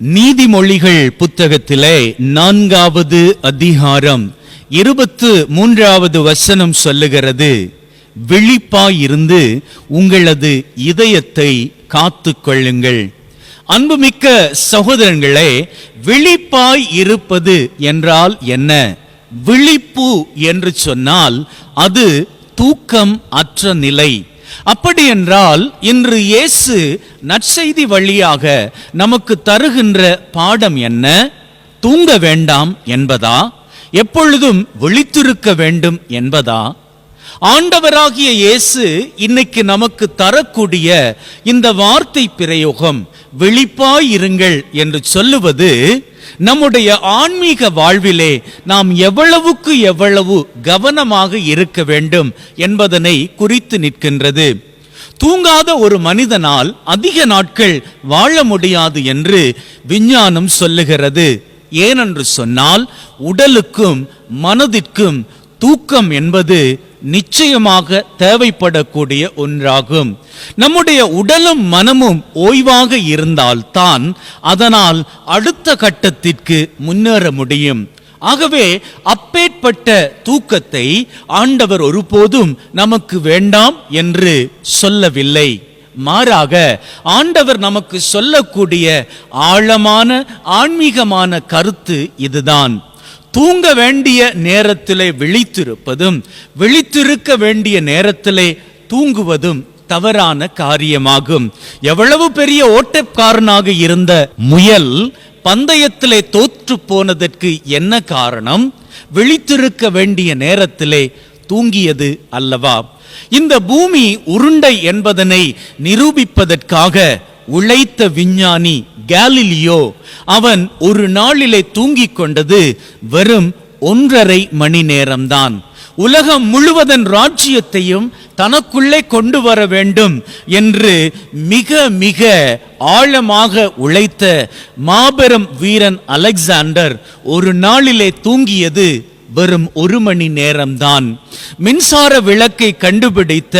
நீதிமொழிகள் புத்தகத்திலே நான்காவது அதிகாரம் இருபத்து மூன்றாவது வசனம் சொல்லுகிறது விழிப்பாயிருந்து உங்களது இதயத்தை காத்து கொள்ளுங்கள் அன்புமிக்க சகோதரங்களே விழிப்பாய் இருப்பது என்றால் என்ன? விழிப்பு என்று சொன்னால் அது தூக்கம் அற்ற நிலை. அப்படி என்றால் இன்று இயேசு நற்செய்தி வழியாக நமக்கு தருகின்ற பாடம் என்ன? தூங்க வேண்டாம் என்பதா? எப்பொழுதும் விழித்திருக்க வேண்டும் என்பதா? ஆண்டவராகிய இயேசு இன்னைக்கு நமக்கு தரக்கூடிய இந்த வார்த்தை பிரயோகம் விழிப்பாயிருங்கள் என்று சொல்லுவது நம்முடைய ஆன்மீக வாழ்விலே நாம் எவ்வளவுக்கு எவ்வளவு கவனமாக இருக்க வேண்டும் என்பதனை குறித்து நிற்கின்றது. தூங்காத ஒரு மனிதனால் அதிக நாட்கள் வாழ முடியாது என்று விஞ்ஞானம் சொல்லுகிறது. ஏனென்று சொன்னால் உடலுக்கும் மனதிற்கும் தூக்கம் என்பது நிச்சயமாக தேவைப்படக்கூடிய ஒன்றாகும். நம்முடைய உடலும் மனமும் ஓய்வாக இருந்தால்தான் அதனால் அடுத்த கட்டத்திற்கு முன்னேற முடியும். ஆகவே அப்பேற்பட்ட தூக்கத்தை ஆண்டவர் ஒருபோதும் நமக்கு வேண்டாம் என்று சொல்லவில்லை. மாறாக ஆண்டவர் நமக்கு சொல்லக்கூடிய ஆழமான ஆன்மீகமான கருத்து இதுதான். தூங்க வேண்டிய நேரத்திலே விழித்திருப்பதும் விழித்திருக்க வேண்டிய நேரத்திலே தூங்குவதும் தவறான காரியமாகும். எவ்வளவு பெரிய ஓட்டக்காரனாக இருந்த முயல் பந்தயத்திலே தோற்று போனதற்கு என்ன காரணம்? விழித்திருக்க வேண்டிய நேரத்திலே தூங்கியது அல்லவா? இந்த பூமி உருண்டை என்பதனை நிரூபிப்பதற்காக உழைத்த விஞ்ஞானி கேலிலியோ அவன் ஒரு நாளிலே தூங்கிக் கொண்டது வெறும் ஒன்றரை மணி நேரம்தான். உலகம் முழுவதன் ராஜ்யத்தையும் தனக்குள்ளே கொண்டு வர வேண்டும் என்று மிக மிக ஆழமாக உழைத்த மாபெரும் வீரன் அலெக்சாண்டர் ஒரு நாளிலே தூங்கியது வெறும் ஒரு மணி நேரம்தான். மின்சார விளக்கை கண்டுபிடித்த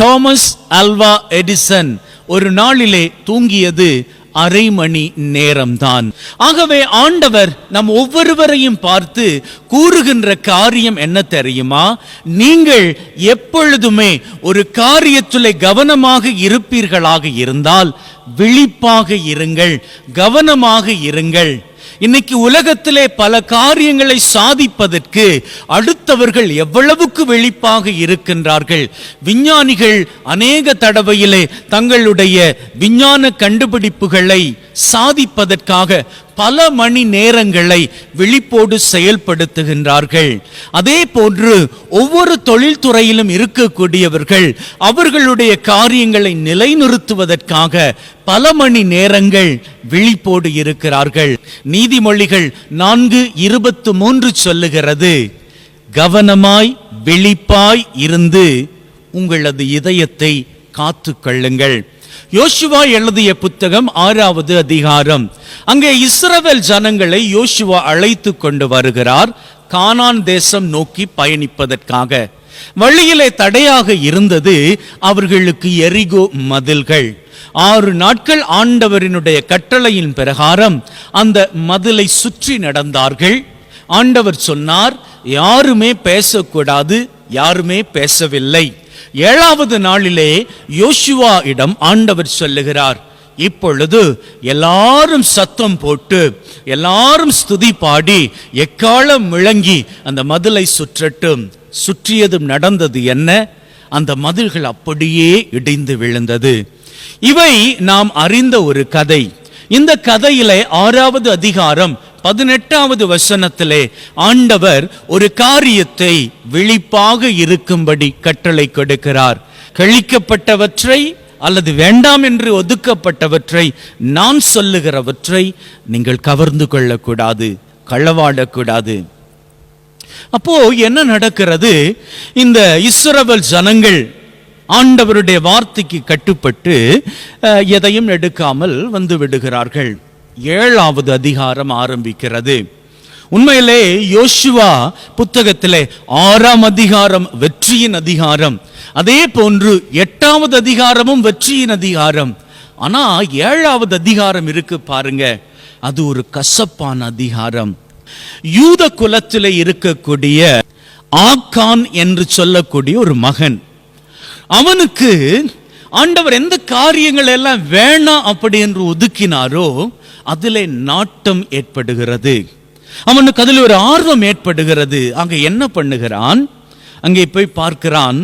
தாமஸ் அல்வா எடிசன் ஒரு நாளிலே தூங்கியது அரை மணி நேரம்தான். ஆகவே ஆண்டவர் நம் ஒவ்வொருவரையும் பார்த்து கூறுகின்ற காரியம் என்ன தெரியுமா? நீங்கள் எப்பொழுதுமே ஒரு காரியத்திலே கவனமாக இருப்பீர்களாக இருந்தால் விழிப்பாக இருங்கள் கவனமாக இருங்கள். இன்னைக்கு உலகத்திலே பல காரியங்களை சாதிப்பதற்கு அடுத்தவர்கள் எவ்வளவுக்கு வெளிப்பாக இருக்கின்றார்கள். விஞ்ஞானிகள் அநேக தடவையிலே தங்களுடைய விஞ்ஞான கண்டுபிடிப்புகளை சாதிப்பதற்காக பல மணி நேரங்களை விழிப்போடு செயல்படுத்துகின்றார்கள். அதே போன்று ஒவ்வொரு தொழில்துறையிலும் இருக்கக்கூடியவர்கள் அவர்களுடைய காரியங்களை நிலைநிறுத்துவதற்காக பல மணி நேரங்கள் விழிப்போடு இருக்கிறார்கள். நீதிமொழிகள் நான்கு இருபத்து மூன்று சொல்லுகிறது கவனமாய் விழிப்பாய் இருந்து உங்களது இதயத்தை காத்துக்கொள்ளுங்கள். யோசுவா எழுதிய புத்தகம் ஆறாவது அதிகாரம். அங்கே இஸ்ரவேல் ஜனங்களை யோசுவா அழைத்து கொண்டு வருகிறார். கானான் தேசம் நோக்கி பயணிப்பதற்காக. வழியிலே தடையாக இருந்தது அவர்களுக்கு எரிகோ மதில்கள். ஆறு நாட்கள் ஆண்டவரினுடைய கட்டளையின் பிரகாரம் அந்த மதிலை சுற்றி நடந்தார்கள். ஆண்டவர் சொன்னார் யாருமே பேசக்கூடாது யாருமே பேசவில்லை. ஏழாவது நாளிலே யோசுவா இடம் ஆண்டவர் சொல்லுகிறார் இப்பொழுது எல்லாரும் சத்தம் போட்டு எல்லாரும் ஸ்துதி பாடி எக்காலம் விளங்கி அந்த மதிலை சுற்றட்டும் சுற்றியதும் நடந்தது என்ன? அந்த மதில்கள் அப்படியே இடிந்து விழுந்தது. இவை நாம் அறிந்த ஒரு கதை. இந்த கதையிலே ஆறாவது அதிகாரம் பதினெட்டாவது வசனத்திலே ஆண்டவர் ஒரு காரியத்தை விழிப்பாக இருக்கும்படி கட்டளை கொடுக்கிறார். கழிக்கப்பட்டவற்றை அல்லது வேண்டாம் என்று ஒதுக்கப்பட்டவற்றை நான் சொல்லுகிறவற்றை நீங்கள் கவர்ந்து கொள்ளக்கூடாது களவாடக்கூடாது. அப்போ என்ன நடக்கிறது? இந்த இஸ்ரவல் ஜனங்கள் ஆண்டவருடைய வார்த்தைக்கு கட்டுப்பட்டு எதையும் எடுக்காமல் வந்து விடுகிறார்கள். ஏழாவது அதிகாரம் ஆரம்பிக்கிறது. உண்மையிலே யோசுவா புத்தகத்திலே ஆறாம் அதிகாரம் வெற்றியின் அதிகாரம் அதே போன்று எட்டாவது அதிகாரமும் வெற்றியின் அதிகாரம். ஆனா ஏழாவது அதிகாரம் இருக்கு பாருங்க அது ஒரு கசப்பான அதிகாரம். யூத குலத்தில் இருக்கக்கூடிய ஆக்கான் என்று சொல்லக்கூடிய ஒரு மகன் அவனுக்கு ஆண்டவர் எந்த காரியங்கள் எல்லாம் வேணாம் அப்படி என்று ஒதுக்கினாரோ அதிலே நாட்டம் ஏற்படுகிறது. அவனுக்கு அதில் ஒரு ஆர்வம் ஏற்படுகிறது. அங்கே என்ன பண்ணுகிறான்? அங்கே போய் பார்க்கிறான்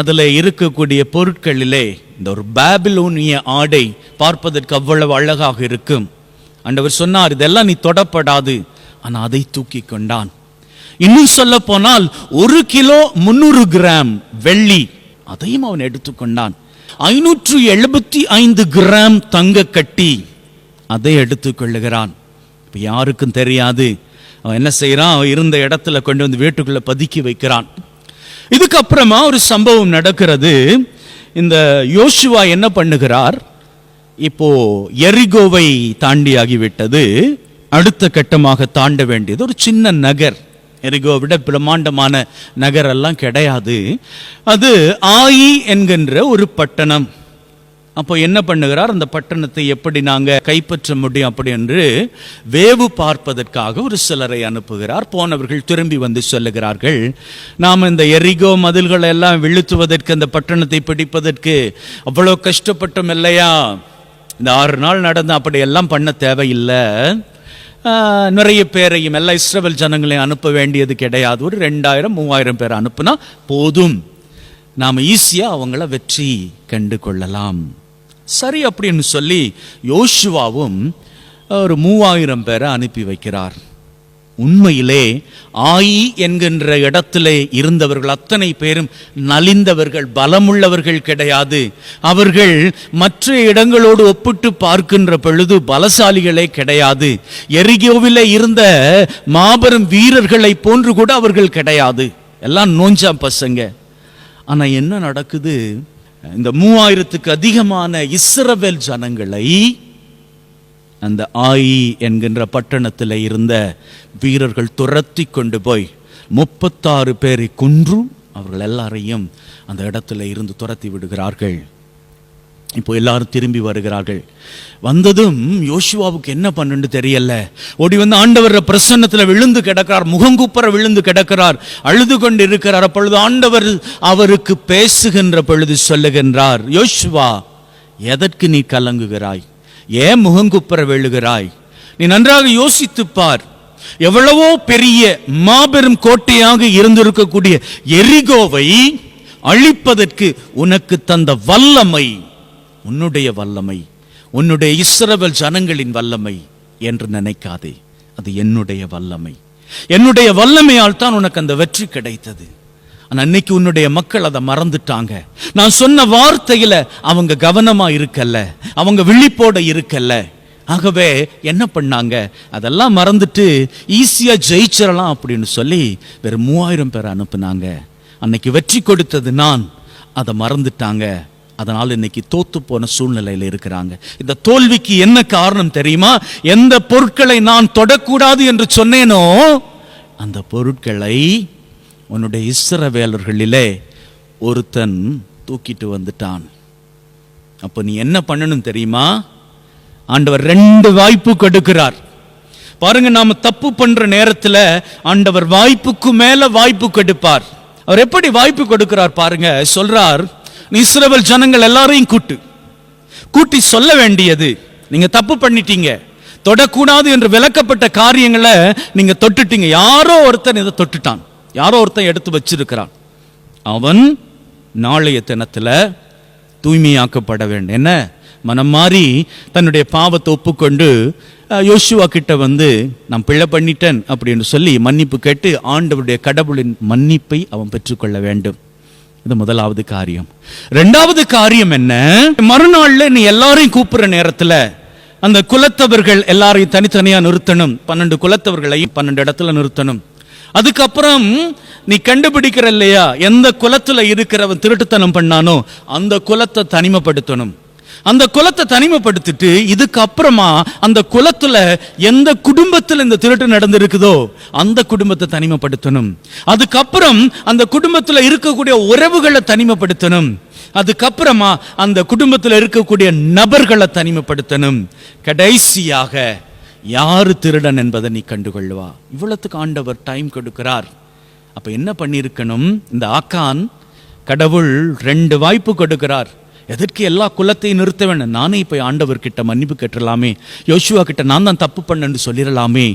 அதில் இருக்கக்கூடிய பொருட்களிலே இந்த ஒரு பேபிலோனிய ஆடை பார்ப்பதற்கு அவ்வளவு அழகாக இருக்கும். ஆண்டவர் சொன்னார் இதெல்லாம் நீ தொடப்படாது. ஆனால் அதை தூக்கி கொண்டான். இன்னும் சொல்ல போனால் ஒரு கிலோ முன்னூறு கிராம் வெள்ளி அதையும் அவன் எடுத்துக்கொண்டான் ஐநூற்று எழுபத்தி ஐந்து கிராம் தங்க கட்டி அதை எடுத்துக்கொள்ளுகிறான் இப்போ யாருக்கும் தெரியாது. அவன் என்ன செய்யறான் அவன் இருந்த இடத்துல கொண்டு வந்து வீட்டுக்குள்ளே பதுக்கி வைக்கிறான். இதுக்கப்புறமா ஒரு சம்பவம் நடக்கிறது. இந்த யோசுவா என்ன பண்ணுகிறார்? இப்போ எரிகோவை தாண்டியாகிவிட்டது. அடுத்த கட்டமாக தாண்ட வேண்டியது ஒரு சின்ன நகர். எரிகோ விட பிரம்மாண்டமான நகரெல்லாம் கிடையாது. அது ஆயி என்கின்ற ஒரு பட்டணம். அப்போ என்ன பண்ணுகிறார்? அந்த பட்டணத்தை எப்படி நாங்கள் கைப்பற்ற முடியும் அப்படி என்று வேவு பார்ப்பதற்காக ஒரு சிலரை அனுப்புகிறார். போனவர்கள் திரும்பி வந்து சொல்லுகிறார்கள் நாம் இந்த எரிகோ மதில்களை எல்லாம் விழுத்துவதற்கு அந்த பட்டணத்தை பிடிப்பதற்கு அவ்வளோ கஷ்டப்பட்டோம் இல்லையா? இந்த ஆறு நாள் நடந்து அப்படியெல்லாம் பண்ண தேவையில்லை. நிறைய பேரையும் எல்லா இஸ்ரவல் ஜனங்களையும் அனுப்ப வேண்டியது கிடையாது. ஒரு ரெண்டாயிரம் மூவாயிரம் பேர் அனுப்புனா போதும். நாம் ஈஸியாக அவங்கள வெற்றி கண்டு கொள்ளலாம். சரி அப்படின்னு சொல்லி யோசுவாவும் ஒரு மூவாயிரம் பேரை அனுப்பி வைக்கிறார். உண்மையிலே ஆயி என்கின்ற இடத்திலே இருந்தவர்கள் அத்தனை பேரும் நலிந்தவர்கள் பலமுள்ளவர்கள் கிடையாது. அவர்கள் மற்ற இடங்களோடு ஒப்பிட்டு பார்க்கின்ற பொழுது பலசாலிகளே கிடையாது. எரிகோவிலே இருந்த மாபெரும் வீரர்களை போன்று கூட அவர்கள் கிடையாது. எல்லாம் நோஞ்சா பசங்க. ஆனால் என்ன நடக்குது? இந்த மூவாயிரத்துக்கு அதிகமான இஸ்ரவேல் ஜனங்களை அந்த ஆயி என்கின்ற பட்டணத்தில் இருந்த வீரர்கள் துரத்தி கொண்டு போய் முப்பத்தாறு பேரை கொன்று அவர்கள் எல்லாரையும் அந்த இடத்துல இருந்து துரத்தி விடுகிறார்கள். இப்போ எல்லாரும் திரும்பி வருகிறார்கள். வந்ததும் யோசுவாவுக்கு என்ன பண்ணுன்னு தெரியல. ஓடி வந்து ஆண்டவர் பிரசன்னத்தில் விழுந்து கிடக்கிறார் முகங்குப்புற விழுந்து கிடக்கிறார் அழுது கொண்டு இருக்கிறார் அப்பொழுது ஆண்டவர் அவருக்கு பேசுகின்ற பொழுது சொல்லுகின்றார் யோசுவா எதற்கு நீ கலங்குகிறாய்? ஏன் முகங்குப்புற விழுகிறாய்? நீ நன்றாக யோசித்துப் பார் எவ்வளவோ பெரிய மாபெரும் கோட்டையாக இருந்திருக்கக்கூடிய எரிகோவை அழிப்பதற்கு உனக்கு தந்த வல்லமை உன்னுடைய வல்லமை உன்னுடைய இஸ்ரவல் ஜனங்களின் வல்லமை என்று நினைக்காதே. அது என்னுடைய வல்லமை. என்னுடைய வல்லமையால் தான் உனக்கு அந்த வெற்றி கிடைத்தது. ஆனால் அன்னைக்கு உன்னுடைய மக்கள் அதை மறந்துட்டாங்க. நான் சொன்ன வார்த்தையில அவங்க கவனமா இருக்கல்ல. அவங்க விழிப்போட இருக்கல்ல. ஆகவே என்ன பண்ணாங்க? அதெல்லாம் மறந்துட்டு ஈஸியா ஜெயிச்சிடலாம் அப்படின்னு சொல்லி வெறும் மூவாயிரம் பேர் அனுப்புனாங்க. அன்னைக்கு வெற்றி கொடுத்தது நான். அதை மறந்துட்டாங்க. அதனால் இன்னைக்கு தோத்து போன சூழ்நிலையில இருக்கிறாங்க. இந்த தோல்விக்கு என்ன காரணம் தெரியுமா? எந்த பொருட்களை நான் தொடக்கூடாது என்று சொன்னேனோ அந்த பொருட்களை உன்னுடைய இஸ்ரவேலர்களிலே ஒருத்தன் தூக்கிட்டு வந்துட்டான். அப்போ நீ என்ன பண்ணணும் தெரியுமா? ஆண்டவர் ரெண்டு வாய்ப்பு கொடுக்கிறார். பாருங்க நாம தப்பு பண்ற நேரத்தில் ஆண்டவர் வாய்ப்புக்கு மேல வாய்ப்பு கொடுப்பார். அவர் எப்படி வாய்ப்பு கொடுக்கிறார் பாருங்க சொல்றார் நீ ஜனங்கள் எல்லாரையும் கூட்டு. கூட்டி சொல்ல வேண்டியது நீங்க தப்பு பண்ணிட்டீங்க. தொடக்கூடாது என்று விளக்கப்பட்ட காரியங்களை நீங்க தொட்டுட்டீங்க. யாரோ ஒருத்தன் இதை தொட்டுட்டான். யாரோ ஒருத்தன் எடுத்து வச்சிருக்கிறான். அவன் நாளைய தினத்தில் தூய்மையாக்கப்பட வேண்டும். என்ன? மனம் மாறி தன்னுடைய பாவத்தை ஒப்புக்கொண்டு யோசுவா கிட்ட வந்து நான் பிழை பண்ணிட்டேன் அப்படின்னு சொல்லி மன்னிப்பு கேட்டு ஆண்டவருடைய கடவுளின் மன்னிப்பை அவன் பெற்றுக்கொள்ள வேண்டும். இது முதலாவது காரியம். ரெண்டாவது காரியம் என்ன? மறுநாளில் நீ எல்லாரையும் கூப்பிடுற நேரத்தில் அந்த குலத்தவர்கள் எல்லாரையும் தனித்தனியாக நிறுத்தணும். பன்னெண்டு குலத்தவர்களையும் பன்னெண்டு இடத்துல நிறுத்தணும். அதுக்கப்புறம் நீ கண்டுபிடிக்கிற இல்லையா எந்த குலத்துல இருக்கிறவன் திருட்டுத்தனம் பண்ணானோ அந்த குலத்தை தனிமைப்படுத்தணும். அந்த குலத்தை தனிமைப்படுத்திட்டு இதுக்கு அப்புறமா அந்த குலத்துல எந்த குடும்பத்தில் இந்த திருட்டு நடந்திருக்குதோ அந்த குடும்பத்தை தனிமைப்படுத்தணும். அதுக்கப்புறம் அந்த குடும்பத்துல இருக்கக்கூடிய உறவுகளை தனிமைப்படுத்தணும். அதுக்கப்புறமா அந்த குடும்பத்தில் இருக்கக்கூடிய நபர்களை தனிமைப்படுத்தணும். கடைசியாக யார் திருடன் என்பதை நீ கண்டுகொள்வா இவ்வளத்துக்கு ஆண்டவர் டைம் கொடுக்கிறார். அப்போ என்ன பண்ணியிருக்கணும்? இந்த ஆக்கான் கடவுள் ரெண்டு வாய்ப்பு கொடுக்கிறார். எதற்கு எல்லா குலத்தையும் நிறுத்த வேணும் நானே இப்போ ஆண்டவர்கிட்ட மன்னிப்பு கேட்டலாமே யோசுவா கிட்ட நான் தான் தப்பு பண்ணேன்னு சொல்லிடலாமே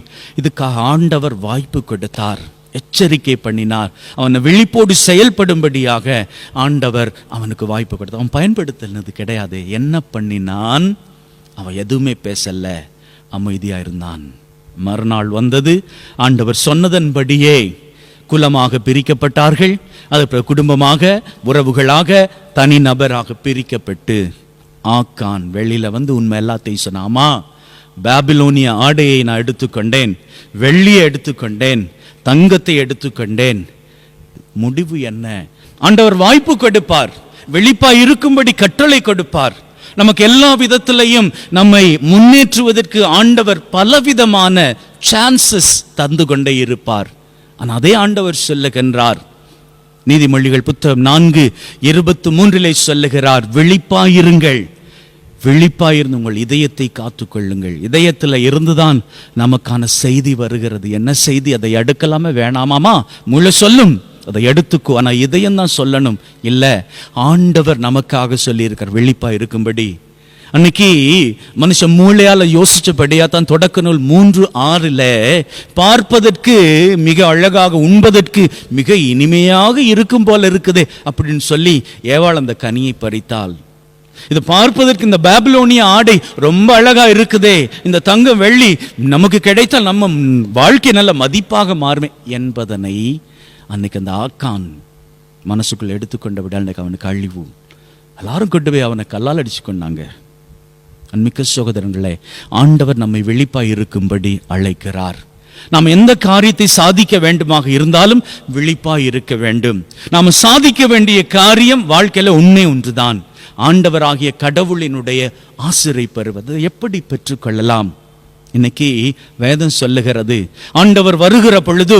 இதுக்காக ஆண்டவர் வாய்ப்பு கொடுத்தார். எச்சரிக்கை பண்ணினார். அவனை விழிப்போடு செயல்படும்படியாக ஆண்டவர் அவனுக்கு வாய்ப்பு கொடுத்தார். அவன் பயன்படுத்தினது கிடையாது. என்ன பண்ணினான்? அவன் எதுவுமே பேசலை. அமைதியாயிருந்தான். மறுநாள் வந்தது. ஆண்டவர் சொன்னதன்படியே குலமாக பிரிக்கப்பட்டார்கள். அது குடும்பமாக உறவுகளாக தனிநபராக பிரிக்கப்பட்டு. ஆக்கான் வெளியில வந்து உண்மை எல்லாத்தையும் சொன்னாமா பாபிலோனிய ஆடையை நான் எடுத்துக்கொண்டேன் வெள்ளியை எடுத்துக்கொண்டேன் தங்கத்தை எடுத்துக்கொண்டேன் முடிவு என்ன? ஆண்டவர் வாய்ப்பு கொடுப்பார். வெளிப்பா இருக்கும்படி கட்டளை கொடுப்பார். நமக்கு எல்லா விதத்திலையும் நம்மை முன்னேற்றுவதற்கு ஆண்டவர் பலவிதமான சான்சஸ் தந்து கொண்டே இருப்பார். ஆனால் அதே ஆண்டவர் சொல்லுகின்றார். நீதிமொழிகள் புத்தகம் நான்கு இருபத்து மூன்றிலே சொல்லுகிறார் விழிப்பாயிருங்கள். விழிப்பாயிருந்து உங்கள் இதயத்தை காத்துக்கொள்ளுங்கள். இதயத்தில் இருந்துதான் நமக்கான செய்தி வருகிறது. என்ன செய்தி? அதை எடுக்கலாமா வேணாமாமா? முழு சொல்லும். அதை எடுத்துக்கோ. ஆனா இதயம் தான் சொல்லணும். இல்லை ஆண்டவர் நமக்காக சொல்லியிருக்கார் வெளிப்பாக இருக்கும்படி. அன்னைக்கு மனுஷன் மூளையால் யோசிச்சபடியா தான் தொடக்க நூல் மூன்று ஆறுல பார்ப்பதற்கு மிக அழகாக உண்பதற்கு மிக இனிமையாக இருக்கும் போல இருக்குது அப்படின்னு சொல்லி ஏவாள் அந்த கனியை பறித்தாள். இது பார்ப்பதற்கு இந்த பாபிலோனிய ஆடை ரொம்ப அழகா இருக்குதே. இந்த தங்கம் வெள்ளி நமக்கு கிடைத்தால் நம்ம வாழ்க்கை நல்ல மதிப்பாக மாறுமே என்பதனை அன்னைக்கு அந்த ஆக்கான் மனசுக்குள்ள எடுத்துக்கொண்ட விட அன்னைக்கு அவனுக்கு அழிவு எல்லாரும் கொண்டு போய் அவனை கல்லால் அடிச்சு கொண்டாங்க அன்மிக்க சகோதரங்களே ஆண்டவர் நம்மை வெளிப்பாய் இருக்கும்படி அழைக்கிறார். நாம் எந்த காரியத்தை சாதிக்க வேண்டுமாக இருந்தாலும் விழிப்பாய் இருக்க வேண்டும். நாம் சாதிக்க வேண்டிய காரியம் வாழ்க்கையில உண்மை ஒன்றுதான். ஆண்டவராகிய கடவுளினுடைய ஆசிரை பெறுவது. எப்படி பெற்றுக்கொள்ளலாம்? இன்னைக்கு வேதம் சொல்லுகிறது ஆண்டவர் வருகிற பொழுது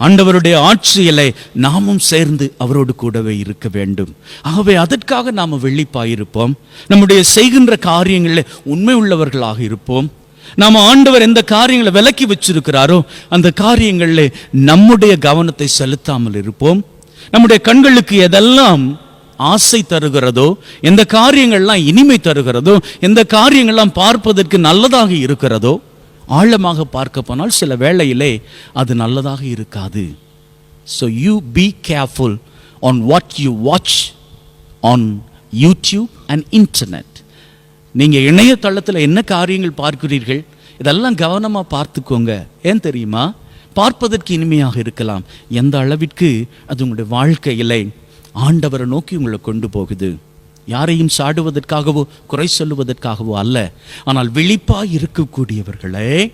ஆண்டவருடைய ஆட்சியிலே நாமும் சேர்ந்து அவரோடு கூடவே இருக்க வேண்டும். ஆகவே அதற்காக நாம் வெள்ளிப்பாயிருப்போம் நம்முடைய செய்கின்ற காரியங்களில் உண்மை உள்ளவர்களாக இருப்போம். நாம் ஆண்டவர் எந்த காரியங்களை விலக்கி வச்சிருக்கிறாரோ அந்த காரியங்களில் நம்முடைய கவனத்தை செலுத்தாமல் இருப்போம். நம்முடைய கண்களுக்கு எதெல்லாம் ஆசை தருகிறதோ எந்த காரியங்கள்லாம் இனிமை தருகிறதோ எந்த காரியங்கள்லாம் பார்ப்பதற்கு நல்லதாக இருக்கிறதோ ஆழமாக பார்க்க போனால் சில வேளையிலே அது நல்லதாக இருக்காது. So you be careful on what you watch on YouTube and internet நீங்கள் இணையதளத்தில் என்ன காரியங்கள் பார்க்கிறீர்கள்? இதெல்லாம் கவனமாக பார்த்துக்கோங்க. ஏன் தெரியுமா? பார்ப்பதற்கு இனிமையாக இருக்கலாம். எந்த அளவிற்கு? அது உங்களுடைய வாழ்க்கையிலே ஆண்டவரை நோக்கி உங்களை கொண்டு போகுது. யாரையும் சாடுவதற்காகவோ குறை சொல்லுவதற்காகவோ அல்ல. ஆனால் விழிப்பாய் இருக்கக்கூடியவர்களே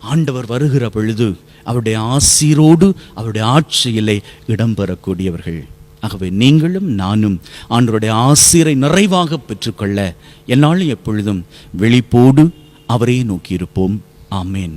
ஆண்டவர் வருகிற பொழுது அவருடைய ஆசீரோடு அவருடைய ஆட்சியிலே இடம்பெறக்கூடியவர்கள். ஆகவே நீங்களும் நானும் ஆண்டவருடைய ஆசிரை நிறைவாக பெற்றுக்கொள்ள என்னாலும் எப்பொழுதும் விழிப்போடு அவரே நோக்கியிருப்போம். ஆமேன்.